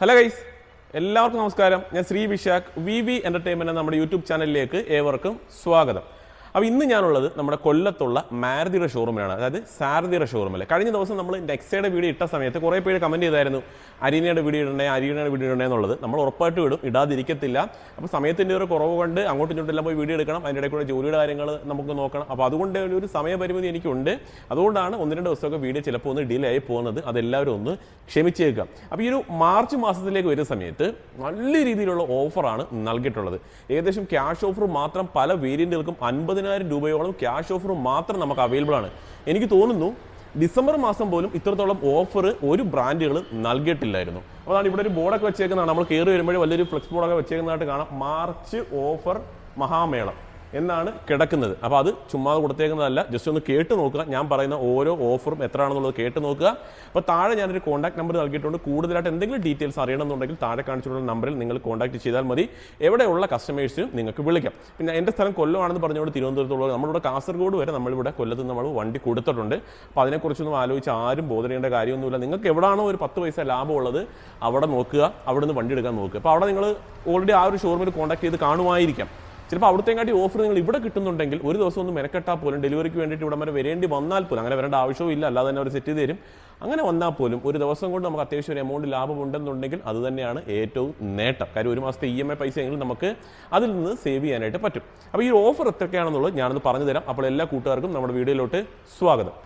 Hello guys എല്ലാവർക്കും നമസ്കാരം. ഞാൻ Sree Vishakh V V entertainment എന്ന നമ്മുടെ യൂട്യൂബ് ചാനലിലേക്ക് ഏവർക്കും സ്വാഗതം. അപ്പോൾ ഇന്ന് ഞാനുള്ളത് നമ്മുടെ കൊല്ലത്തുള്ള മാരുതിയുടെ ഷോറൂമിലാണ് അതായത് സാരഥിയുടെ ഷോറൂമിൽ കഴിഞ്ഞ ദിവസം നമ്മൾ നെക്സയുടെ വീഡിയോ ഇട്ട സമയത്ത് കുറേ പേര് കമന്റ് ചെയ്തായിരുന്നു അരീനയുടെ വീഡിയോ ഇടണേ അരീനയുടെ വീഡിയോ ഇടണേ എന്നുള്ളത്. നമ്മൾ ഉറപ്പായിട്ട് വിടും ഇടാതിരിക്കത്തില്ല. അപ്പോൾ സമയത്തിന്റെ ഒരു കുറവ് കൊണ്ട് അങ്ങോട്ടും ഇങ്ങോട്ടും പോയി വീഡിയോ എടുക്കണം. അതിന്റെ ഇടയിൽ കൂടെ ജോലിയുടെ കാര്യങ്ങൾ നമുക്ക് നോക്കണം. അപ്പോൾ അതുകൊണ്ട് ഒരു സമയപരിമിതി എനിക്കുണ്ട്. അതുകൊണ്ടാണ് ഒന്ന് രണ്ട് ദിവസമൊക്കെ വീഡിയോ ചിലപ്പോൾ ഒന്ന് ഡിലേ ആയി പോകുന്നത്. അതെല്ലാവരും ഒന്ന് ക്ഷമിച്ചേക്കുക. അപ്പോൾ ഈ ഒരു മാർച്ച് മാസത്തിലേക്ക് വരുന്ന സമയത്ത് നല്ല രീതിയിലുള്ള ഓഫറാണ് നൽകിയിട്ടുള്ളത്. ഏകദേശം ക്യാഷ് ഓഫർ മാത്രം പല വേരിയന്റുകൾക്കും വേരിയന്റുകൾക്കും അൻപതിനായിരം രൂപയോളം ക്യാഷ് ഓഫർ മാത്രം നമുക്ക് അവൈലബിൾ ആണ്. എനിക്ക് തോന്നുന്നു ഡിസംബർ മാസം പോലും ഇത്രത്തോളം ഓഫർ ഒരു ബ്രാൻഡുകൾ നൽകിയിട്ടില്ലായിരുന്നു. അതാണ് ഇവിടെ ഒരു ബോർഡൊക്കെ വെച്ചേക്കുന്നതാണ്. നമ്മൾ കയറി വരുമ്പോഴേ വലിയൊരു ഫ്ലെക്സ് ബോർഡൊക്കെ വെച്ചേക്കുന്നതായിട്ട് കാണാം. മാർച്ച് ഓഫർ മഹാമേളം. എന്നാണ് കിടക്കുന്നത്. അപ്പോൾ അത് ചുമ്മാ കൊടുത്തേക്കുന്നതല്ല. ജസ്റ്റ് ഒന്ന് കേട്ട് നോക്കുക. ഞാൻ പറയുന്ന ഓരോ ഓഫറും എത്രയാണെന്നുള്ളത് കേട്ട് നോക്കുക. അപ്പോൾ താഴെ ഞാനൊരു കോൺടാക്ട് നമ്പർ നൽകിയിട്ടുണ്ട്. കൂടുതലായിട്ട് എന്തെങ്കിലും ഡീറ്റെയിൽസ് അറിയണമെന്നുണ്ടെങ്കിൽ താഴെ കാണിച്ചിട്ടുള്ള നമ്പറിൽ നിങ്ങൾ കോൺടാക്ട് ചെയ്താൽ മതി. എവിടെയുള്ള കസ്റ്റമേഴ്സിനും നിങ്ങൾക്ക് വിളിക്കാം. പിന്നെ എന്റെ സ്ഥലം കൊല്ലമാണെന്ന് പറഞ്ഞുകൊണ്ട് തിരുവനന്തപുരത്തുള്ള നമ്മളിവിടെ കാസർഗോഡ് വരെ നമ്മളിവിടെ കൊല്ലത്ത് നമ്മൾ വണ്ടി കൊടുത്തിട്ടുണ്ട്. അപ്പോൾ അതിനെക്കുറിച്ചൊന്നും ആലോചിച്ച് ആരും ബോധനേണ്ട കാര്യമൊന്നുമില്ല. നിങ്ങൾക്ക് എവിടെയാണോ ഒരു പത്ത് പൈസ ലാഭമുള്ളത് അവിടെ നോക്കുക. അവിടെ നിന്ന് വണ്ടി എടുക്കാൻ നോക്കുക. അപ്പോൾ അവിടെ നിങ്ങൾ ഓൾറെഡി ആ ഒരു ഷോറൂമിൽ കോൺടാക്ട് ചെയ്ത് കാണുമായിരിക്കാം. ചിലപ്പോൾ അവിടുത്തെക്കാട്ടി ഓഫർ നിങ്ങൾ ഇവിടെ കിട്ടുന്നുണ്ടെങ്കിൽ ഒരു ദിവസം ഒന്ന് മെനക്കെട്ടാൽ പോലും ഡെലിവറിക്ക് വേണ്ടിയിട്ട് ഇവിടെ വരെ വരേണ്ടി വന്നാൽ പോലും അങ്ങനെ വരേണ്ട ആവശ്യവും ഇല്ല. അല്ലാതെ തന്നെ അവർ സെറ്റ് ചെയ്ത് തരും. അങ്ങനെ വന്നാൽ പോലും ഒരു ദിവസം കൊണ്ട് നമുക്ക് അത്യാവശ്യം ഒരു എമൗണ്ട് ലാഭം ഉണ്ടെന്നുണ്ടെങ്കിൽ അത് തന്നെയാണ് ഏറ്റവും നേട്ടം. കാര്യം ഒരു മാസത്തെ ഇ എം ഐ പൈസ എങ്കിലും നമുക്ക് അതിൽ നിന്ന് സേവ് ചെയ്യാനായിട്ട് പറ്റും. അപ്പോൾ ഈ ഓഫർ എത്രയൊക്കെയാണെന്നുള്ളത് ഞാനൊന്ന് പറഞ്ഞു തരാം. അപ്പോൾ എല്ലാ കൂട്ടുകാർക്കും നമ്മുടെ വീഡിയോയിലോട്ട് സ്വാഗതം.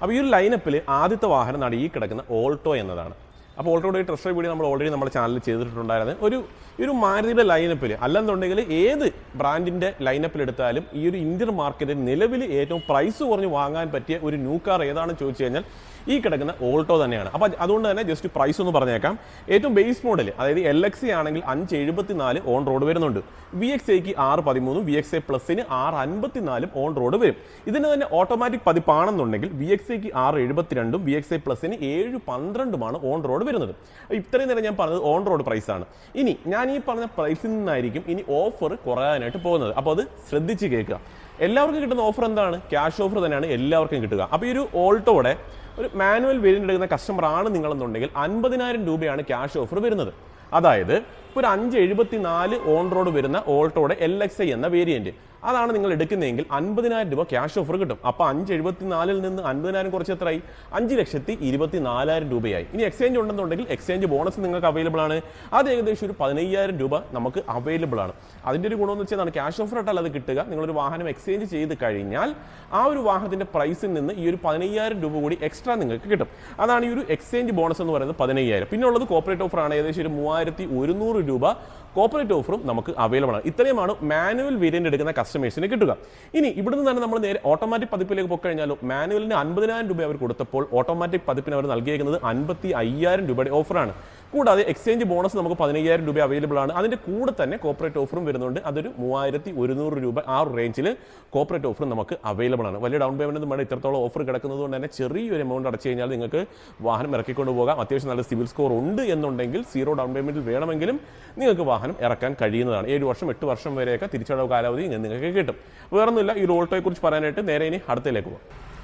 അപ്പോൾ ഈ ഒരു ലൈനപ്പിൽ ആദ്യത്തെ വാഹനം നടുകി കിടക്കുന്ന ഓൾട്ടോ എന്നതാണ്. അപ്പോൾ ഓൾറെഡി ട്രസ്റ്റർ വീഡിയോ നമ്മൾ ഓൾറെഡി നമ്മുടെ ചാനലിൽ ചെയ്തിട്ടുണ്ടായിരുന്നത്. ഒരു ഈ ഒരു മാരുതിയുടെ ലൈനപ്പിൽ അല്ലെന്നുണ്ടെങ്കിൽ ഏത് ബ്രാൻഡിന്റെ ലൈനപ്പിൽ എടുത്താലും ഈ ഒരു ഇന്ത്യൻ മാർക്കറ്റിൽ നിലവിൽ ഏറ്റവും പ്രൈസ് കുറഞ്ഞ് വാങ്ങാൻ പറ്റിയ ഒരു ന്യൂ കാർ ഏതാണെന്ന് ചോദിച്ചു കഴിഞ്ഞാൽ ഈ കിടക്കുന്ന ഓൾട്ടോ തന്നെയാണ്. അപ്പോൾ അതുകൊണ്ട് തന്നെ ജസ്റ്റ് പ്രൈസ് ഒന്ന് പറഞ്ഞേക്കാം. ഏറ്റവും ബേസ് മോഡൽ അതായത് എൽ എക്സ് ആണെങ്കിൽ അഞ്ച് എഴുപത്തി നാല് ഓൺ റോഡ് വരുന്നുണ്ട് വി എക്സ് എക്ക് ആറ് പതിമൂന്നും വി എക്സ് എ പ്ലസിന് ആറ് അൻപത്തിനാലും ഓൺ റോഡ് വരും. ഇതിന് തന്നെ ഓട്ടോമാറ്റിക് പതിപ്പാണെന്നുണ്ടെങ്കിൽ വി എക്സ് എക്ക് ആറ് എഴുപത്തിരണ്ടും വി എക്സ് എ പ്ലസിന് ഏഴ് പന്ത്രണ്ടുമാണ് ഓൺ റോഡ് വരുന്നത്. ഇത്രയും നേരം ഞാൻ പറഞ്ഞത് ഓൺ റോഡ് പ്രൈസാണ് ഇനി ഞാൻ ഈ പറഞ്ഞ പ്രൈസിൽ നിന്നായിരിക്കും ഇനി ഓഫർ കുറയാനായിട്ട് പോകുന്നത്. അപ്പോൾ അത് ശ്രദ്ധിച്ച് കേൾക്കുക. എല്ലാവർക്കും കിട്ടുന്ന ഓഫർ എന്താണ്? ക്യാഷ് ഓഫർ തന്നെയാണ് എല്ലാവർക്കും കിട്ടുക. അപ്പോൾ ഈ ഒരു ഓൾട്ടോടെ ഒരു മാനുവൽ വേരിയന്റ് എടുക്കുന്ന കസ്റ്റമർ ആണ് നിങ്ങളെന്നുണ്ടെങ്കിൽ അൻപതിനായിരം രൂപയാണ് ക്യാഷ് ഓഫർ വരുന്നത്. അതായത് ഒരു അഞ്ച് എഴുപത്തി നാല് ഓൺ റോഡ് വരുന്ന ഓൾട്ടോയുടെ എൽ എക്സ് ഐ എന്ന വേരിയന്റ് അതാണ് നിങ്ങൾ എടുക്കുന്നതെങ്കിൽ അൻപതിനായിരം രൂപ ക്യാഷ് ഓഫർ കിട്ടും. അപ്പോൾ അഞ്ച് എഴുപത്തിനാലിൽ നിന്ന് അൻപതിനായിരം കുറച്ച് എത്രയായി? അഞ്ച് ലക്ഷത്തി ഇരുപത്തി നാലായിരം രൂപയായി. ഇനി എക്സ്ചേഞ്ച് ഉണ്ടെന്നുണ്ടെങ്കിൽ എക്സ്ചേഞ്ച് ബോണസ് നിങ്ങൾക്ക് അവൈലബിൾ ആണ്. അത് ഏകദേശം ഒരു പതിനയ്യായിരം രൂപ നമുക്ക് അവൈലബിൾ ആണ്. അതിന്റെ ഒരു ഗുണമെന്ന് വെച്ചാൽ ക്യാഷ് ഓഫർ ആയിട്ടല്ല അത് കിട്ടുക. നിങ്ങളൊരു വാഹനം എക്സ്ചേഞ്ച് ചെയ്ത് കഴിഞ്ഞാൽ ആ ഒരു വാഹനത്തിന്റെ പ്രൈസിൽ നിന്ന് ഈ ഒരു പതിനയ്യായിരം രൂപ കൂടി എക്സ്ട്രാ നിങ്ങൾക്ക് കിട്ടും. അതാണ് ഈ ഒരു എക്സ്ചേഞ്ച് ബോണസ് എന്ന് പറയുന്നത് പതിനയ്യായിരം. പിന്നെ ഉള്ളത് കോപ്പറേറ്റ് ഓഫർ ആണ്. ഏകദേശം ഒരു മൂവായിരത്തി ഒരുന്നൂറ് രൂപ കോപ്പറേറ്റ് ഓഫറും നമുക്ക് അവൈലബിൾ ആണ്. ഇത്രയുമാണ് മാനുവൽ വേരിയന്റ് എടുക്കുന്ന കസ്റ്റമേഴ്സിന് കിട്ടുക. ഇനി ഇവിടുന്ന് തന്നെ നമ്മൾ നേരെ ഓട്ടോമാറ്റിക് പതിപ്പിലേക്ക് പോയി കഴിഞ്ഞാലും മാനുവലിന് അൻപതിനായിരം രൂപ അവർ കൊടുത്തപ്പോൾ ഓട്ടോമാറ്റിക് പതിപ്പിന് അവർ നൽകിയിരിക്കുന്നത് അൻപത്തി അയ്യായിരം രൂപയുടെ ഓഫറാണ് കൂടാതെ എക്സ്ചേഞ്ച് ബോണസ് നമുക്ക് പതിനയ്യായിരം രൂപ അവൈലബിൾ ആണ്. അതിന്റെ കൂടെ തന്നെ കോപ്പറേറ്റ് ഓഫറും വരുന്നുണ്ട്. അതൊരു മൂവായിരത്തി ഒരുന്നൂറ് രൂപ ആ റേഞ്ചിൽ കോപ്പറേറ്റ് ഓഫറും നമുക്ക് അവൈലബിൾ ആണ്. വലിയ ഡൗൺ പേയ്മെന്റ് ഒന്നും വേണം ഇത്രത്തോളം ഓഫർ കിടക്കുന്നത് കൊണ്ട് തന്നെ ചെറിയൊരു എമൗണ്ട് അടച്ചു കഴിഞ്ഞാൽ നിങ്ങൾക്ക് വാഹനം ഇറക്കിക്കൊണ്ട് പോകാം. അത്യാവശ്യം നല്ല സിവിൽ സ്കോർ ഉണ്ട് എന്നുണ്ടെങ്കിൽ സീറോ ഡൗൺ പേയ്മെന്റിൽ വേണമെങ്കിലും നിങ്ങൾക്ക് വാഹനം ഇറക്കാൻ കഴിയുന്നതാണ്. ഏഴ് വർഷം എട്ട് വർഷം വരെയൊക്കെ തിരിച്ചടവ് കാലാവധി ഇങ്ങനെ നിങ്ങൾക്ക് കിട്ടും. വേറൊന്നുമില്ല ഈ ഓൾട്ടോയെ കുറിച്ച് പറയാനായിട്ട് നേരെ ഇനി അടുത്തേക്ക് പോകാം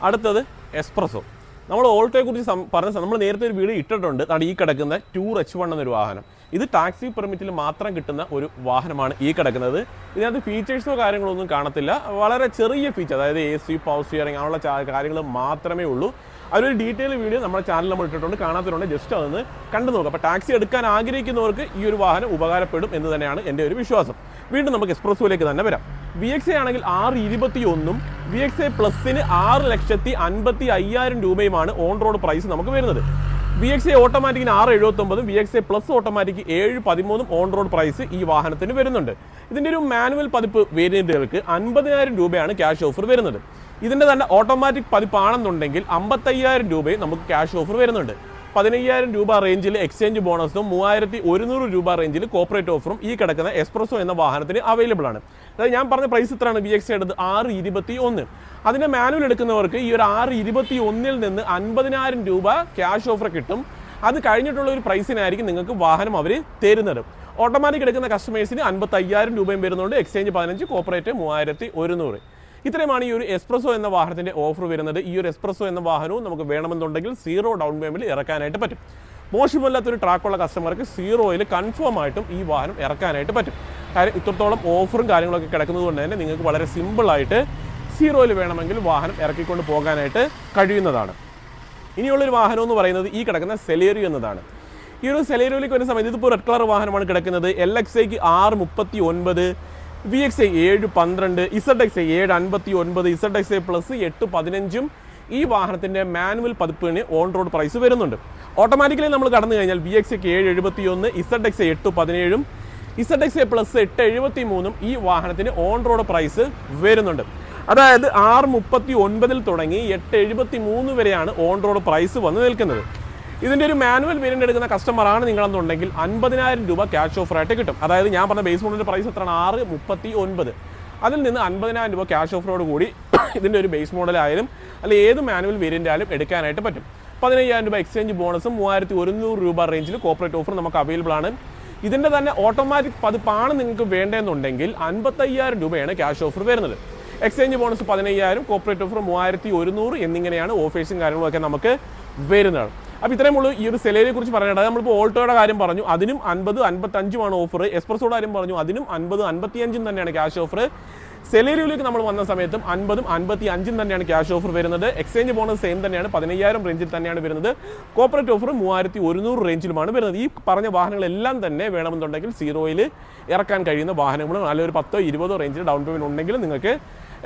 അടുത്തത് എക്സ്പ്രസോ നമ്മൾ ഓൾട്ടോയെ കുറിച്ച് പറഞ്ഞ നമ്മൾ നേരത്തെ ഒരു വീഡിയോ ഇട്ടിട്ടുണ്ട്. അതാണ് ഈ കിടക്കുന്ന ടൂർ എച്ച് വൺ എന്നൊരു വാഹനം. ഇത് ടാക്സി പെർമിറ്റിൽ മാത്രം കിട്ടുന്ന ഒരു വാഹനമാണ് ഈ കിടക്കുന്നത്. ഇതിനകത്ത് ഫീച്ചേഴ്സോ കാര്യങ്ങളോ ഒന്നും കാണത്തില്ല. വളരെ ചെറിയ ഫീച്ചർ അതായത് എ സി പവർ സ്റ്റിയറിംഗ് അങ്ങനെയുള്ള കാര്യങ്ങൾ മാത്രമേ ഉള്ളൂ. അതിലൊരു ഡീറ്റെയിൽ വീഡിയോ നമ്മുടെ ചാനൽ നമ്മൾ ഇട്ടിട്ടുണ്ട്. കാണാത്തവരുണ്ട് ജസ്റ്റ് അതൊന്ന് കണ്ടു നോക്കുക അപ്പോൾ ടാക്സി എടുക്കാൻ ആഗ്രഹിക്കുന്നവർക്ക് ഈ ഒരു വാഹനം ഉപകാരപ്പെടും എന്ന് തന്നെയാണ് എന്റെ ഒരു വിശ്വാസം. വീണ്ടും നമുക്ക് എക്സ്പ്രസ്സുവിലേക്ക് തന്നെ വരാം. വി എക്സ് എ ആണെങ്കിൽ ആറ് ഇരുപത്തി ഒന്നും വി എക്സ് ഐ പ്ലസിന് ആറ് ലക്ഷത്തി അൻപത്തി അയ്യായിരം രൂപയുമാണ് ഓൺ റോഡ് പ്രൈസ് നമുക്ക് വരുന്നത്. വി എക്സ് എ ഓട്ടോമാറ്റിക്കിന് ആറ് എഴുപത്തൊമ്പതും V X A plus automatic ഏഴ് പതിമൂന്നും ഓൺ റോഡ് പ്രൈസ് ഈ വാഹനത്തിന് വരുന്നുണ്ട്. ഇതിന്റെ ഒരു മാനുവൽ പതിപ്പ് വേരിയന്റുകൾക്ക് അൻപതിനായിരം രൂപയാണ് ക്യാഷ് ഓഫർ വരുന്നത്. ഇതിന്റെ തന്നെ ഓട്ടോമാറ്റിക് പതിപ്പാണെന്നുണ്ടെങ്കിൽ അമ്പത്തയ്യായിരം രൂപയും നമുക്ക് ക്യാഷ് ഓഫർ വരുന്നുണ്ട്. പതിനയ്യായിരം രൂപ റേഞ്ചിൽ എക്സ്ചേഞ്ച് ബോണസും മൂവായിരത്തി ഒരുന്നൂറ് രൂപ റേഞ്ചിൽ കോപ്പറേറ്റ് ഓഫറും ഈ കിടക്കുന്ന എക്സ്പ്രസോ എന്ന വാഹനത്തിന് അവൈലബിൾ ആണ്. അതായത് ഞാൻ പറഞ്ഞ പ്രൈസ് ഇത്രയാണ് വി എക്സ് എടുത്ത് ആറ് ഇരുപത്തി ഒന്ന്. അതിന്റെ മാനുവൽ എടുക്കുന്നവർക്ക് ഈ ഒരു ആറ് ഇരുപത്തി ഒന്നിൽ നിന്ന് അൻപതിനായിരം രൂപ ക്യാഷ് ഓഫർ കിട്ടും. അത് കഴിഞ്ഞിട്ടുള്ള ഒരു പ്രൈസിനായിരിക്കും നിങ്ങൾക്ക് വാഹനം അവർ തരുന്നത്. ഓട്ടോമാറ്റിക് എടുക്കുന്ന കസ്റ്റമേഴ്സിന് അൻപത്തി അയ്യായിരം രൂപയും വരുന്നുണ്ട്. എക്സ്ചേഞ്ച് പതിനഞ്ച് കോപ്പറേറ്റ് മൂവായിരത്തി ഒരുന്നൂറ്. ഇത്രയുമാണ് ഈ ഒരു എക്സ്പ്രസോ എന്ന വാഹനത്തിന്റെ ഓഫർ വരുന്നത്. ഈ ഒരു എക്സ്പ്രസോ എന്ന വാഹനവും നമുക്ക് വേണമെന്നുണ്ടെങ്കിൽ സീറോ ഡൗൺ പേയ്മെന്റ് ഇറക്കാനായിട്ട് പറ്റും. മോശമല്ലാത്തൊരു ട്രാക്കുള്ള കസ്റ്റമർക്ക് സീറോയിൽ കൺഫേം ആയിട്ടും ഈ വാഹനം ഇറക്കാനായിട്ട് പറ്റും. കാര്യം ഇത്രത്തോളം ഓഫറും കാര്യങ്ങളൊക്കെ കിടക്കുന്നത് കൊണ്ട് തന്നെ നിങ്ങൾക്ക് വളരെ സിമ്പിളായിട്ട് സീറോയിൽ വേണമെങ്കിൽ വാഹനം ഇറക്കിക്കൊണ്ട് പോകാനായിട്ട് കഴിയുന്നതാണ്. ഇനിയുള്ളൊരു വാഹനം എന്ന് പറയുന്നത് ഈ കിടക്കുന്ന സെലേറിയോ എന്നതാണ്. ഈ ഒരു സെലേറിയോയിലേക്ക് വരുന്ന സമയത്ത് ഇതിപ്പോൾ റെഡ് കളർ വാഹനമാണ് കിടക്കുന്നത്. എൽ എക്സ് ഐക്ക് ആറ് മുപ്പത്തി ഒൻപത് വി എക്സ് ഐ ഏഴ് പന്ത്രണ്ട് ഇസഡ് എക്സ് ഐ ഏഴ് അൻപത്തി ഒൻപത് ഇസഡ് എക്സ് ഐ പ്ലസ് എട്ട് പതിനഞ്ചും ഈ വാഹനത്തിന്റെ മാനുവൽ പതിപ്പിന് ഓൺ റോഡ് പ്രൈസ് വരുന്നുണ്ട്. ഓട്ടോമാറ്റിക്കലി നമ്മൾ കടന്നു കഴിഞ്ഞാൽ വി എക്സ് ഐക്ക് ഏഴ് എഴുപത്തി ഒന്ന് ഇസഡ് എക്സ് എട്ട് പതിനേഴും ഇസഡ് എക്സ് എ പ്ലസ് എട്ട് എഴുപത്തി മൂന്നും ഈ വാഹനത്തിന് ഓൺ റോഡ് പ്രൈസ് വരുന്നുണ്ട്. അതായത് ആറ് മുപ്പത്തി ഒൻപതിൽ തുടങ്ങി എട്ട് എഴുപത്തി മൂന്ന് വരെയാണ് ഓൺ റോഡ് പ്രൈസ് വന്ന് നിൽക്കുന്നത്. ഇതിന്റെ ഒരു മാനുവൽ വേരിയന്റ് എടുക്കുന്ന കസ്റ്റമറാണ് നിങ്ങളെന്നുണ്ടെങ്കിൽ അൻപതിനായിരം രൂപ ക്യാഷ് ഓഫറായിട്ട് കിട്ടും. അതായത് ഞാൻ പറഞ്ഞ ബേസ് മോഡലിന്റെ പ്രൈസ് എത്രയാണ്? ആറ് മുപ്പത്തി ഒൻപത് അതിൽ നിന്ന് അൻപതിനായിരം രൂപ ക്യാഷ് ഓഫറോട് കൂടി ഇതിന്റെ ഒരു ബേസ് മോഡലായാലും അല്ലെങ്കിൽ ഏത് മാനുവൽ വേരിയന്റ് ആയാലും എടുക്കാനായിട്ട് പറ്റും. പതിനയ്യായിരം രൂപ എക്സ്ചേഞ്ച് ബോണസും മൂവായിരത്തി ഒരുന്നൂറ് രൂപ റേഞ്ചിൽ കോപ്പറേറ്റ് ഓഫർ നമുക്ക് അവൈലബിൾ ആണ്. ഇതിന്റെ തന്നെ ഓട്ടോമാറ്റിക് പതിപ്പാണ് നിങ്ങൾക്ക് വേണ്ടതെന്നുണ്ടെങ്കിൽ അൻപത്തയ്യായിരം രൂപയാണ് ക്യാഷ് ഓഫർ വരുന്നത്. എക്സ്ചേഞ്ച് ബോണസ് പതിനയ്യായിരം കോപ്പറേറ്റ് ഓഫർ മൂവായിരത്തി ഒരുന്നൂറ് എന്നിങ്ങനെയാണ് ഓഫേഴ്സും കാര്യങ്ങളൊക്കെ നമുക്ക് വരുന്നത്. അപ്പോൾ ഇത്രയും ഉള്ളൂ ഈ ഒരു സെലറിയെ കുറിച്ച് പറയേണ്ടത് നമ്മളിപ്പോൾ ഓൾട്ടോയുടെ കാര്യം പറഞ്ഞു. അതിനും അൻപത് അൻപത്തഞ്ചുമാണ് ഓഫർ എക്സ്പ്രസോയുടെ കാര്യം പറഞ്ഞു. അതിനും അൻപത് അൻപത്തിയഞ്ചും തന്നെയാണ് ക്യാഷ് ഓഫർ സെലേരിയിലേക്ക് നമ്മൾ വന്ന സമയത്തും അൻപതും അൻപത്തി അഞ്ചും തന്നെയാണ് ക്യാഷ് ഓഫർ വരുന്നത്. എക്സ്ചേഞ്ച് ബോണസ് സെയിം തന്നെയാണ്. പതിനയ്യായിരം റേഞ്ചിൽ തന്നെയാണ് വരുന്നത്. കോപ്പറേറ്റ് ഓഫർ മൂവായിരത്തി ഒരുന്നൂറ് റേഞ്ചിലുമാണ് വരുന്നത്. ഈ പറഞ്ഞ വാഹനങ്ങളെല്ലാം തന്നെ വേണമെന്നുണ്ടെങ്കിൽ സീറോയിൽ ഇറക്കാൻ കഴിയുന്ന വാഹനങ്ങളും അല്ലെങ്കിൽ ഒരു പത്തോ ഇരുപതോ റേഞ്ചിൽ ഡൗൺ പേയ്മെന്റ് ഉണ്ടെങ്കിലും നിങ്ങൾക്ക്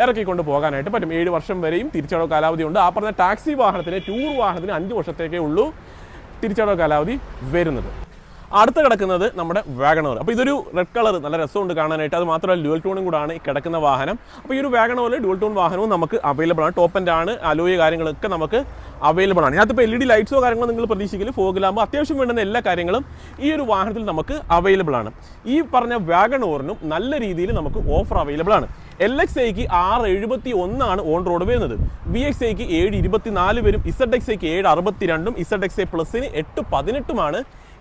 ഇറക്കിക്കൊണ്ട് പോകാനായിട്ട് പറ്റും. ഏഴ് വർഷം വരെയും തിരിച്ചടവ് കാലാവധി ഉണ്ട്. ആ പറഞ്ഞ ടാക്സി വാഹനത്തിന് ടൂർ വാഹനത്തിന് അഞ്ച് വർഷത്തേക്കേ ഉള്ളൂ തിരിച്ചടവ് കാലാവധി വരുന്നത്. അടുത്ത് കിടക്കുന്നത് നമ്മുടെ വാഗണോർ. അപ്പോൾ ഇതൊരു റെഡ് കളർ നല്ല രസമുണ്ട് കാണാനായിട്ട്. അത് മാത്രമല്ല ഡ്യുവൽ ടൂണും കൂടാണ് ഈ കിടക്കുന്ന വാഹനം. അപ്പോൾ ഈ ഒരു വാഗണോർ ഡ്യുവൽ ടൂൺ വാഹനവും നമുക്ക് അവൈലബിൾ ആണ്. ടോപ്പ് ആൻഡ് ആണ്. അലോയ കാര്യങ്ങളൊക്കെ നമുക്ക് അവൈലബിൾ ആണ്. ഇതിനകത്ത് എൽ ഇ ഡി ലൈറ്റ്സോ കാര്യങ്ങളോ നിങ്ങൾ പ്രതീക്ഷിക്കില്ല ഫോഗിലാകുമ്പോൾ അത്യാവശ്യം വേണ്ടുന്ന എല്ലാ കാര്യങ്ങളും ഈ ഒരു വാഹനത്തിൽ നമുക്ക് അവൈലബിൾ ആണ്. ഈ പറഞ്ഞ വാഗണോറിനും നല്ല രീതിയിൽ നമുക്ക് ഓഫർ അവൈലബിൾ ആണ്. എൽ എക്സ് ഐക്ക് ആറ് എഴുപത്തി ഒന്നാണ് ഓൺ റോഡ് വരുന്നത്. വി എക്സ് ഐക്ക് ഏഴ് ഇരുപത്തിനാല് വരും. ഇസഡ് എക്സ് ഐക്ക് ഏഴ് അറുപത്തിരണ്ടും ഇസഡ് എക്സ് ഐ പ്ലസിന് എട്ട് പതിനെട്ടുമാണ്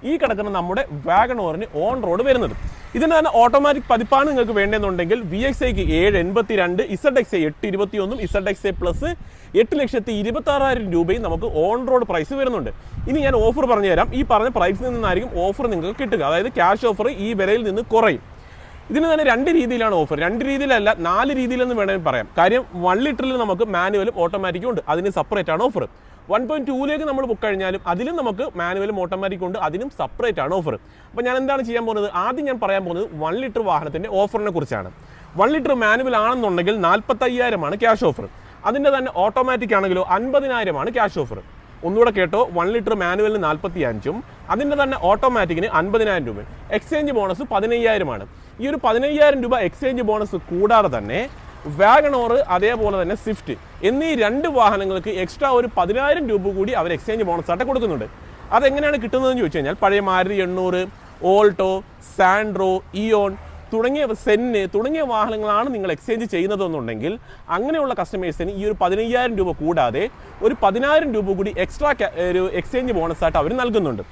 ഈ കിടക്കുന്ന നമ്മുടെ വാഗണോറിന് ഓൺ റോഡ് വരുന്നത്. ഇതിന് തന്നെ ഓട്ടോമാറ്റിക് പതിപ്പാണ് നിങ്ങൾക്ക് വേണ്ടതെന്നുണ്ടെങ്കിൽ വി എക്സ് ഐക്ക് ഏഴ് എൺപത്തി രണ്ട് ഇസഡ് എക്സ് ഐ എട്ട് ഇരുപത്തി ഒന്നും ഇസഡ് എക്സ് ഐ പ്ലസ് എട്ട് ലക്ഷത്തി ഇരുപത്തി ആറായിരം രൂപയും നമുക്ക് ഓൺ റോഡ് പ്രൈസ് വരുന്നുണ്ട്. ഇനി ഞാൻ ഓഫർ പറഞ്ഞു തരാം ഈ പറഞ്ഞ പ്രൈസിൽ നിന്നായിരിക്കും ഓഫർ നിങ്ങൾക്ക് കിട്ടുക. അതായത് ക്യാഷ് ഓഫർ ഈ വിലയിൽ നിന്ന് കുറയും. ഇതിന് തന്നെ രണ്ട് രീതിയിലാണ് ഓഫർ രണ്ട് രീതിയിലല്ല നാല് രീതിയിലെന്ന് വേണമെങ്കിൽ പറയാം. കാര്യം വൺ ലിറ്ററിൽ നമുക്ക് മാനുവലും ഓട്ടോമാറ്റിക്കും ഉണ്ട്. അതിന് സെപ്പറേറ്റ് ആണ് ഓഫർ വൺ പോയിന്റ് ടൂലേക്ക് നമ്മൾ ബുക്ക് കഴിഞ്ഞാലും അതിലും നമുക്ക് മാനുവലും ഓട്ടോമാറ്റിക്കും ഉണ്ട്. അതിനും സെപ്പറേറ്റ് ആണ് ഓഫർ അപ്പോൾ ഞാൻ എന്താണ് ചെയ്യാൻ പോകുന്നത്? ആദ്യം ഞാൻ പറയാൻ പോകുന്നത് വൺ ലിറ്റർ വാഹനത്തിന്റെ ഓഫറിനെ കുറിച്ചാണ്. വൺ ലിറ്റർ മാനുവൽ ആണെന്നുണ്ടെങ്കിൽ നാൽപ്പത്തയ്യായിരമാണ് ക്യാഷ് ഓഫർ അതിന്റെ തന്നെ ഓട്ടോമാറ്റിക് ആണെങ്കിലോ അൻപതിനായിരമാണ് ക്യാഷ് ഓഫർ ഒന്നുകൂടെ കേട്ടോ. വൺ ലിറ്റർ മാനുവലിന് നാൽപ്പത്തി അഞ്ചും അതിന്റെ തന്നെ ഓട്ടോമാറ്റിക്കിന് അൻപതിനായിരം രൂപ. എക്സ്ചേഞ്ച് ബോണസ് പതിനയ്യായിരമാണ്. ഈ ഒരു പതിനയ്യായിരം രൂപ എക്സ്ചേഞ്ച് ബോണസ് കൂടാതെ തന്നെ വാഗണോർ അതേപോലെ തന്നെ സ്വിഫ്റ്റ് എന്നീ രണ്ട് വാഹനങ്ങൾക്ക് എക്സ്ട്രാ ഒരു പതിനായിരം രൂപ കൂടി അവർ എക്സ്ചേഞ്ച് ബോണസ് ആയിട്ട് കൊടുക്കുന്നുണ്ട്. അതെങ്ങനെയാണ് കിട്ടുന്നതെന്ന് ചോദിച്ചു കഴിഞ്ഞാൽ പഴയ മാരുതി എണ്ണൂറ് ഓൾട്ടോ സാൻഡ്രോ ഇയോൺ തുടങ്ങിയ സെന്ന് തുടങ്ങിയ വാഹനങ്ങളാണ് നിങ്ങൾ എക്സ്ചേഞ്ച് ചെയ്യുന്നതെന്നുണ്ടെങ്കിൽ അങ്ങനെയുള്ള കസ്റ്റമേഴ്സിന് ഈ ഒരു പതിനയ്യായിരം രൂപ കൂടാതെ ഒരു പതിനായിരം രൂപ കൂടി എക്സ്ട്രാ ഒരു എക്സ്ചേഞ്ച് ബോണസായിട്ട് അവർ നൽകുന്നുണ്ട്.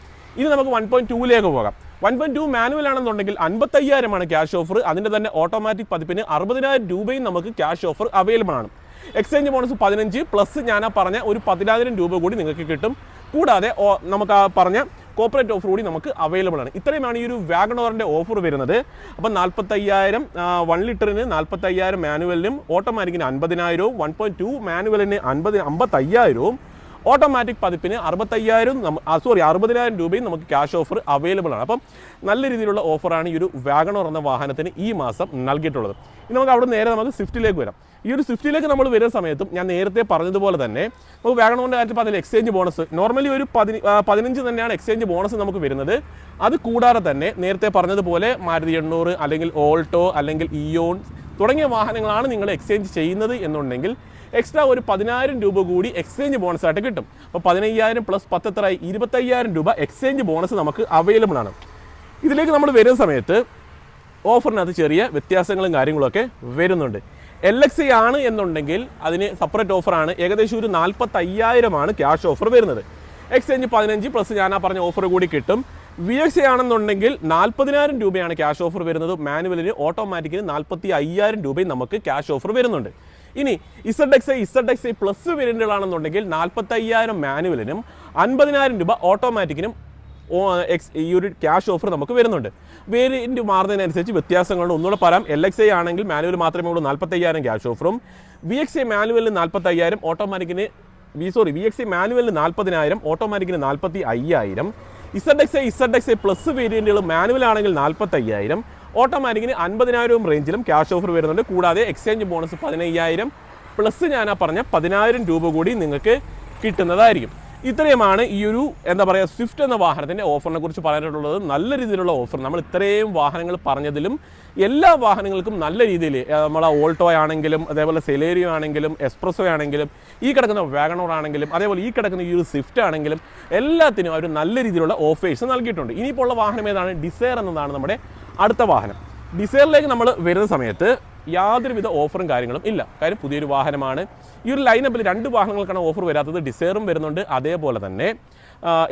ഇത് നമുക്ക് വൺ പോയിന്റ് ടൂവിലേക്ക് പോകാം. വൺ പോയിന്റ് ടു മാനുവൽ ആണെന്നുണ്ടെങ്കിൽ അൻപത്തയ്യായിരമാണ് ക്യാഷ് ഓഫർ അതിന്റെ തന്നെ ഓട്ടോമാറ്റിക് പതിപ്പിന് അറുപതിനായിരം രൂപയും നമുക്ക് ക്യാഷ് ഓഫർ അവൈലബിൾ ആണ്. എക്സ്ചേഞ്ച് ബോണസ് പതിനഞ്ച് പ്ലസ് ഞാൻ പറഞ്ഞ ഒരു പതിനായിരം രൂപ കൂടി നിങ്ങൾക്ക് കിട്ടും. കൂടാതെ നമുക്ക് ആ പറഞ്ഞ കോപ്പറേറ്റ് ഓഫർ കൂടി നമുക്ക് അവൈലബിൾ ആണ്. ഇത്രയുമാണ് ഈ ഒരു വാഗണോറിന്റെ ഓഫർ വരുന്നത്. അപ്പം നാൽപ്പത്തയ്യായിരം വൺ ലിറ്ററിന് നാൽപ്പത്തയ്യായിരം മാനുവലിനും ഓട്ടോമാറ്റിക്കിന് അൻപതിനായിരവും വൺ പോയിന്റ് ടു മാനുവലിന് അൻപത് അമ്പത്തയ്യായിരവും ഓട്ടോമാറ്റിക് പതിപ്പിന് അറുപത്തയ്യായിരം സോറി അറുപതിനായിരം രൂപയും നമുക്ക് ക്യാഷ് ഓഫർ അവൈലബിൾ ആണ്. അപ്പം നല്ല രീതിയിലുള്ള ഓഫറാണ് ഈ ഒരു വാഗണോർ എന്ന വാഹനത്തിന് ഈ മാസം നൽകിയിട്ടുള്ളത്. ഇനി നമുക്ക് അവിടെ നേരെ നമുക്ക് സ്വിഫ്റ്റിലേക്ക് വരാം. ഈ ഒരു സ്വിഫ്റ്റിലേക്ക് നമ്മൾ വരുന്ന സമയത്തും ഞാൻ നേരത്തെ പറഞ്ഞതുപോലെ തന്നെ നമുക്ക് വാഗണോറിന്റെ കാര്യത്തിൽ അതിൽ എക്സ്ചേഞ്ച് ബോണസ് നോർമലി ഒരു പതിന പതിനഞ്ച് തന്നെയാണ് എക്സ്ചേഞ്ച് ബോണസ് നമുക്ക് വരുന്നത്. അത് കൂടാതെ തന്നെ നേരത്തെ പറഞ്ഞതുപോലെ മാരുതി എണ്ണൂറ് അല്ലെങ്കിൽ ഓൾട്ടോ അല്ലെങ്കിൽ ഇയോൺ തുടങ്ങിയ വാഹനങ്ങളാണ് നിങ്ങൾ എക്സ്ചേഞ്ച് ചെയ്യുന്നത് എന്നുണ്ടെങ്കിൽ എക്സ്ട്രാ ഒരു പതിനായിരം രൂപ കൂടി എക്സ്ചേഞ്ച് ബോണസ് ആയിട്ട് കിട്ടും. അപ്പോൾ പതിനയ്യായിരം പ്ലസ് പത്തെത്രയായി ഇരുപത്തയ്യായിരം രൂപ എക്സ്ചേഞ്ച് ബോണസ് നമുക്ക് അവൈലബിൾ ആണ്. ഇതിലേക്ക് നമ്മൾ വരുന്ന സമയത്ത് ഓഫറിനകത്ത് ചെറിയ വ്യത്യാസങ്ങളും കാര്യങ്ങളൊക്കെ വരുന്നുണ്ട്. എൽ എക്സ് ആണ് എന്നുണ്ടെങ്കിൽ അതിന് സെപ്പറേറ്റ് ഓഫറാണ് ഏകദേശം ഒരു നാൽപ്പത്തയ്യായിരമാണ് ക്യാഷ് ഓഫർ വരുന്നത്. എക്സ്ചേഞ്ച് പതിനഞ്ച് പ്ലസ് ഞാൻ ആ പറഞ്ഞ ഓഫർ കൂടി കിട്ടും. വി എക്സ് ആണെന്നുണ്ടെങ്കിൽ നാൽപ്പതിനായിരം രൂപയാണ് ക്യാഷ് ഓഫർ വരുന്നത്. മാനുവലിന് ഓട്ടോമാറ്റിക്കിന് നാൽപ്പത്തി അയ്യായിരം രൂപയും നമുക്ക് ക്യാഷ് ഓഫർ വരുന്നുണ്ട്. ഇനി Z X I Z X I plus വേരിയന്റുകളാണെന്നുണ്ടെങ്കിൽ നാൽപ്പത്തയ്യായിരം മാനുവലിനും അൻപതിനായിരം രൂപ ഓട്ടോമാറ്റിക്കിനും എക്സ് ഈ ഒരു ക്യാഷ് ഓഫർ നമുക്ക് വരുന്നുണ്ട്. വേരിയന്റ് മാറുന്നതിനനുസരിച്ച് വ്യത്യാസങ്ങളുണ്ട്. ഒന്നുകൂടെ പറയാം എൽ എക്സ് ഐ ആണെങ്കിൽ മാനുവൽ മാത്രമേ ഉള്ളൂ നാൽപ്പത്തയ്യായിരം ക്യാഷ് ഓഫറും. വി എക്സ് ഐ മാനുവലിന് നാൽപ്പത്തയ്യായിരം ഓട്ടോമാറ്റിക്കിന് V sorry V X I മാനുവലിന് നാൽപ്പതിനായിരം ഓട്ടോമാറ്റിക്കിന് നാൽപ്പത്തി അയ്യായിരം Z X I Z X I plus വേരിയന്റുകൾ manual ആണെങ്കിൽ നാൽപ്പത്തയ്യായിരം ഓട്ടോമാറ്റിക്കിന് അൻപതിനായിരവും റേഞ്ചിലും ക്യാഷ് ഓഫർ വരുന്നുണ്ട്. കൂടാതെ എക്സ്ചേഞ്ച് ബോണസ് പതിനയ്യായിരം പ്ലസ് ഞാൻ ആ പറഞ്ഞ പതിനായിരം രൂപ കൂടി നിങ്ങൾക്ക് കിട്ടുന്നതായിരിക്കും. ഇത്രയുമാണ് ഈ ഒരു എന്താ പറയുക സ്വിഫ്റ്റ് എന്ന വാഹനത്തിന്റെ ഓഫറിനെ കുറിച്ച് പറയാനായിട്ടുള്ളത്. നല്ല രീതിയിലുള്ള ഓഫർ നമ്മൾ ഇത്രയും വാഹനങ്ങൾ പറഞ്ഞതിലും എല്ലാ വാഹനങ്ങൾക്കും നല്ല രീതിയിൽ നമ്മളെ ഓൾട്ടോ ആണെങ്കിലും അതേപോലെ സെലേരിയോ ആണെങ്കിലും എക്സ്പ്രസോ ആണെങ്കിലും ഈ കിടക്കുന്ന വാഗണോർ ആണെങ്കിലും അതേപോലെ ഈ കിടക്കുന്ന ഈ ഒരു സ്വിഫ്റ്റ് ആണെങ്കിലും എല്ലാത്തിനും അവർ നല്ല രീതിയിലുള്ള ഓഫേഴ്സ് നൽകിയിട്ടുണ്ട്. ഇനിയിപ്പോൾ ഉള്ള വാഹനം ഏതാണ്? ഡിസയർ എന്നതാണ് നമ്മുടെ അടുത്ത വാഹനം. ഡിസൈറിലേക്ക് നമ്മൾ വരുന്ന സമയത്ത് യാതൊരുവിധ ഓഫറും കാര്യങ്ങളും ഇല്ല. കാര്യം പുതിയൊരു വാഹനമാണ്. ഈ ഒരു ലൈനപ്പിൽ രണ്ട് വാഹനങ്ങൾക്കാണ് ഓഫർ വരാത്തത്. ഡിസൈറും വരുന്നുണ്ട്. അതേപോലെ തന്നെ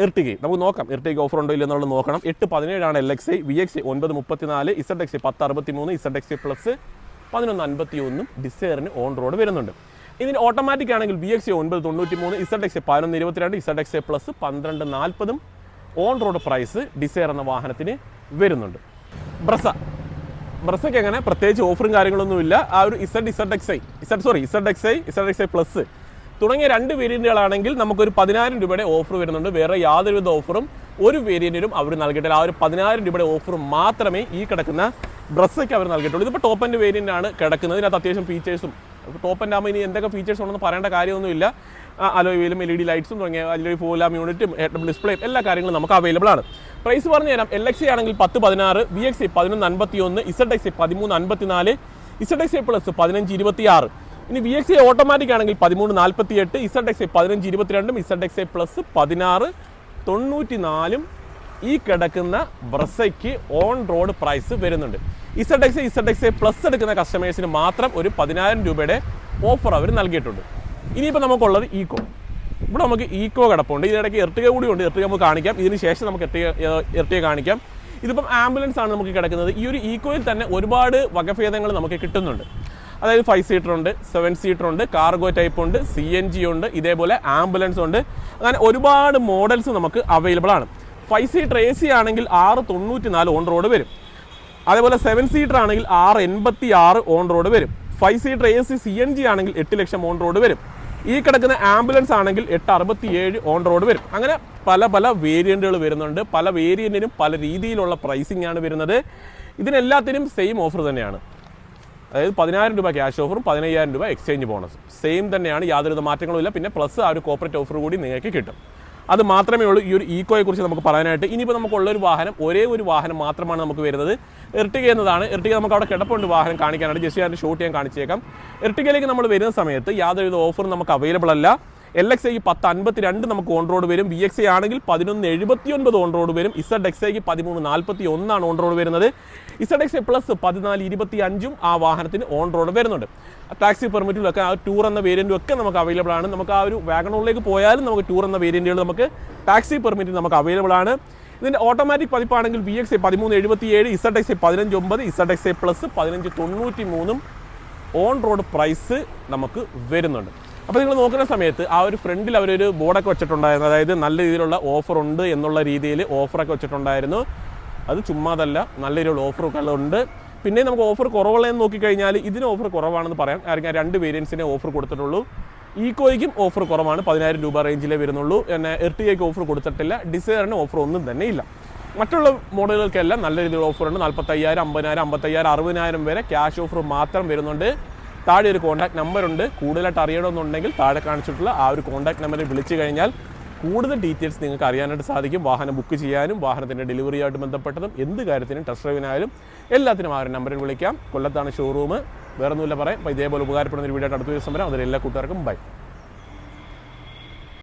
ഇർട്ടിഗയും നമുക്ക് നോക്കാം. ഇർട്ടിഗ ഓഫർ ഉണ്ടോ ഇല്ല എന്നുള്ളത് നോക്കണം. എട്ട് പതിനേഴാണ് L X I V X I ഒൻപത് മുപ്പത്തിനാല് ഇസഡ് എക്സ് ഐ പത്ത് അറുപത്തി മൂന്ന് ഇസഡ് എക്സ് ഐ പ്ലസ് പതിനൊന്ന് അൻപത്തി ഒന്നും ഡിസൈറിന് ഓൺ റോഡ് വരുന്നുണ്ട്. ഇതിന് ഓട്ടോമാറ്റിക് ആണെങ്കിൽ വി എക്സ് ഒൻപത് തൊണ്ണൂറ്റി മൂന്ന് ഇസഡ് എക്സ് പതിനൊന്ന് ഇരുപത്തിരണ്ട് ഇസഡ് എക്സ് പ്ലസ് പന്ത്രണ്ട് നാൽപ്പതും ഓൺ റോഡ് പ്രൈസ് ഡിസൈർ എന്ന വാഹനത്തിന് വരുന്നുണ്ട്. ബ്രസ. ബ്രസയ്ക്ക് അങ്ങനെ പ്രത്യേകിച്ച് ഓഫറും കാര്യങ്ങളൊന്നുമില്ല ആ ഒരു Z Z X I Z sorry Z X I Z X I plus തുടങ്ങിയ രണ്ട് വേരിയന്റുകളാണെങ്കിൽ നമുക്കൊരു പതിനായിരം രൂപയുടെ ഓഫർ വരുന്നുണ്ട്. വേറെ യാതൊരുവിധ ഓഫറും ഒരു വേരിയന്റിനും അവർ നൽകിയിട്ടില്ല. ആ ഒരു പതിനായിരം രൂപയുടെ ഓഫർ മാത്രമേ ഈ കിടക്കുന്ന ബ്രസ്സയ്ക്ക് അവർ നൽകിയിട്ടുള്ളൂ. ഇതിപ്പോൾ ടോപ്പ് ആൻഡ് വേരിയന്റ് ആണ് കിടക്കുന്നത്. ഇതിനകത്ത് അത്യാവശ്യം ഫീച്ചേഴ്സും ടോപ്പ് ആൻഡ് ആകുമ്പോൾ ഇനി എന്തൊക്കെ ഫീച്ചേഴ്സ് ഉണ്ടെന്ന് പറയേണ്ട കാര്യമൊന്നുമില്ല അലോയിലും എൽ ഇ ഡി ലൈറ്റ്സും തുടങ്ങിയ അലോയി ഫോലാം യൂണിറ്റും ഡിസ്പ്ലേയും എല്ലാ കാര്യങ്ങളും നമുക്ക് അവൈലബിൾ ആണ്. പ്രൈസ് പറഞ്ഞു തരാം. എൽ എക്സ് ആണെങ്കിൽ പത്ത് പതിനാറ് വി എക്സ് പതിനൊന്ന് അൻപത്തി ഒന്ന് ഇസഡ് എക്സ് പതിമൂന്ന് പതിമൂന്ന് അൻപത്തിനാല് ഇസഡ് എക്സ് പ്ലസ് പതിനഞ്ച് ഇരുപത്തി ആറ് ഇനി വി എക്സ് ഓട്ടോമാറ്റിക് ആണെങ്കിൽ പതിമൂന്ന് നാൽപ്പത്തി എട്ട് ഇസഡ് എക്സ് പതിനഞ്ച് ഇരുപത്തിരണ്ടും ഇസഡ് എക്സ് പ്ലസ് പതിനാറ് തൊണ്ണൂറ്റി നാലും ഈ കിടക്കുന്ന ബ്രസയ്ക്ക് ഓൺ റോഡ് പ്രൈസ് വരുന്നുണ്ട്. Z X Z X plus എടുക്കുന്ന കസ്റ്റമേഴ്സിന് മാത്രം ഒരു പതിനായിരം രൂപയുടെ ഓഫർ അവർ നൽകിയിട്ടുണ്ട്. ഇനിയിപ്പോൾ നമുക്കുള്ളത് ഈക്കോ ഇവിടെ നമുക്ക് ഈക്കോ കിടപ്പുണ്ട്. ഇതിനിടയ്ക്ക് എർട്ടിക കൂടി ഉണ്ട്. എർട്ടിക നമുക്ക് കാണിക്കാം. ഇതിന് ശേഷം നമുക്ക് എർട്ടിക എർട്ടിക കാണിക്കാം. ഇതിപ്പം ആംബുലൻസ് ആണ് നമുക്ക് കിടക്കുന്നത്. ഈ ഒരു ഈക്കോയിൽ തന്നെ ഒരുപാട് വകഭേദങ്ങൾ നമുക്ക് കിട്ടുന്നുണ്ട്. അതായത് ഫൈവ് സീറ്റർ ഉണ്ട് സെവൻ സീറ്റർ ഉണ്ട് കാർഗോ ടൈപ്പ് ഉണ്ട് സി എൻ ജി ഉണ്ട് ഇതേപോലെ ആംബുലൻസ് ഉണ്ട്. അങ്ങനെ ഒരുപാട് മോഡൽസ് നമുക്ക് അവൈലബിൾ ആണ്. ഫൈവ് സീറ്റർ എ സി ആണെങ്കിൽ ആറ് തൊണ്ണൂറ്റി നാല് ഓൺ റോഡ് വരും. അതേപോലെ സെവൻ സീറ്റർ ആണെങ്കിൽ ആറ് എൺപത്തി ആറ് ഓൺ റോഡ് വരും. Five seater A C C N G ആണെങ്കിൽ എട്ട് ലക്ഷം ഓൺ റോഡ് വരും. ഈ കിടക്കുന്ന ആംബുലൻസ് ആണെങ്കിൽ എട്ട് അറുപത്തി ഏഴ് ഓൺ റോഡ് വരും. അങ്ങനെ പല പല വേരിയന്റുകൾ വരുന്നുണ്ട്. പല വേരിയന്റിനും പല രീതിയിലുള്ള പ്രൈസിംഗ് ആണ് വരുന്നത്. ഇതിനെല്ലാത്തിനും സെയിം ഓഫർ തന്നെയാണ്. അതായത് പതിനായിരം രൂപ ക്യാഷ് ഓഫറും പതിനയ്യായിരം രൂപ എക്സ്ചേഞ്ച് ബോണസും സെയിം തന്നെയാണ്. യാതൊരുവിധ മാറ്റങ്ങളും ഇല്ല. പിന്നെ പ്ലസ് ആ ഒരു കോപ്പറേറ്റ് ഓഫർ കൂടി നിങ്ങൾക്ക് കിട്ടും. അത് മാത്രമേ ഉള്ളൂ ഈ ഒരു ഈക്കോയെ കുറിച്ച് നമുക്ക് പറയാനായിട്ട്. ഇനിയിപ്പോൾ നമുക്കുള്ള ഒരു വാഹനം ഒരേ ഒരു വാഹനം മാത്രമാണ് നമുക്ക് വരുന്നത്. ഇർട്ടിക എന്നതാണ്. ഇർട്ടിക നമുക്ക് അവിടെ കിടപ്പുണ്ട് വാഹനം കാണിക്കാനായിട്ട്. ജസ്റ്റ് ഞാൻ ഷൂട്ട് ചെയ്യാൻ കാണിച്ചേക്കാം. ഇർട്ടികയിലേക്ക് നമ്മൾ വരുന്ന സമയത്ത് യാതൊരു ഓഫറും നമുക്ക് അവൈലബിൾ അല്ല. എൽ എക്സ് ഐക്ക് പത്ത് അൻപത്തി രണ്ട് നമുക്ക് ഓൺ റോഡ് വരും. വി എക്സ് ഐ ആണെങ്കിൽ പതിനൊന്ന് എഴുപത്തി ഒൻപത് ഓൺ റോഡ് വരും ഇസഡ് എക്സ് ഐക്ക് പതിമൂന്ന് നാൽപ്പത്തി ഒന്നാണ് ഓൺ റോഡ് വരുന്നത്. ഇസഡ് എക്സ് ഐ പ്ലസ് പതിനാല് ഇരുപത്തി അഞ്ചും ആ വാഹനത്തിന് ഓൺ റോഡ് വരുന്നുണ്ട്. ടാക്സി പെർമിറ്റിലും ഒക്കെ ആ ടൂർ എന്ന വേരിയന്റും ഒക്കെ നമുക്ക് അവൈലബിൾ ആണ്. നമുക്ക് ആ ഒരു വാഗണോളിലേക്ക് പോയാലും നമുക്ക് ടൂർ എന്ന വേരിയന്റുകൾ നമുക്ക് ടാക്സി പെർമിറ്റ് നമുക്ക് അവൈലബിൾ ആണ്. ഇതിന്റെ ഓട്ടോമാറ്റിക് പതിപ്പാണെങ്കിൽ വി എക്സ് ഐ പതിമൂന്ന് എഴുപത്തി ഏഴ് ഇസഡ് എക്സ് ഐ പതിനഞ്ച് ഒമ്പത് ഇസഡ് എക്സ് ഐ പ്ലസ് പതിനഞ്ച് തൊണ്ണൂറ്റി മൂന്നും ഓൺ റോഡ് പ്രൈസ് നമുക്ക് വരുന്നുണ്ട്. അപ്പോൾ നിങ്ങൾ നോക്കുന്ന സമയത്ത് ആ ഒരു ഫ്രണ്ടിൽ അവരൊരു ബോർഡൊക്കെ വെച്ചിട്ടുണ്ടായിരുന്നു. അതായത് നല്ല രീതിയിലുള്ള ഓഫർ ഉണ്ട് എന്നുള്ള രീതിയിൽ ഓഫറൊക്കെ വെച്ചിട്ടുണ്ടായിരുന്നു. അത് ചുമ്മാതല്ല നല്ല രീതിയിലുള്ള ഓഫറൊക്കെ ഉണ്ട്. പിന്നെ നമുക്ക് ഓഫർ കുറവുള്ളതെന്ന് നോക്കിക്കഴിഞ്ഞാൽ ഇതിന് ഓഫർ കുറവാണെന്ന് പറയാം. കാരണം രണ്ട് വേരിയൻസിനെ ഓഫർ കൊടുത്തിട്ടുള്ളൂ. ഈക്കോയ്ക്കും ഓഫർ കുറവാണ് പതിനായിരം രൂപ റേഞ്ചിലേ വരുന്നുള്ളൂ. പിന്നെ എർട്ടിയയ്ക്ക് ഓഫർ കൊടുത്തിട്ടില്ല ഡിസൈറിന് ഓഫർ ഒന്നും തന്നെ ഇല്ല. മറ്റുള്ള മോഡലുകൾക്കെല്ലാം നല്ല രീതിയിലുള്ള ഓഫറുണ്ട് നാൽപ്പത്തയ്യായിരം അമ്പതിനായിരം അമ്പത്തയ്യായിരം അറുപതിനായിരം വരെ ക്യാഷ് ഓഫർ മാത്രം വരുന്നുണ്ട്. താഴെ ഒരു കോൺടാക്ട് നമ്പർ ഉണ്ട്. കൂടുതലായിട്ട് അറിയണമെന്നുണ്ടെങ്കിൽ താഴെ കാണിച്ചിട്ടുള്ള ആ ഒരു കോൺടാക്ട് നമ്പറിൽ വിളിച്ചു കഴിഞ്ഞാൽ കൂടുതൽ ഡീറ്റെയിൽസ് നിങ്ങൾക്ക് അറിയാനായിട്ട് സാധിക്കും. വാഹനം ബുക്ക് ചെയ്യാനും വാഹനത്തിന്റെ ഡെലിവറിയായിട്ട് ബന്ധപ്പെട്ടതും എന്ത് കാര്യത്തിനും ടെസ്റ്റ് ഡ്രൈവിനായാലും എല്ലാത്തിനും ആ ഒരു നമ്പറിൽ വിളിക്കാം. കൊല്ലത്താണ് ഷോറൂം വേറെ ഒന്നുമില്ല പറയാം. അപ്പോൾ ഇതേപോലെ ഉപകാരപ്പെടുന്ന ഒരു വീഡിയോ അടുത്ത ദിവസം വരാം. അതിൽ എല്ലാ കൂട്ടുകാർക്കും ബൈ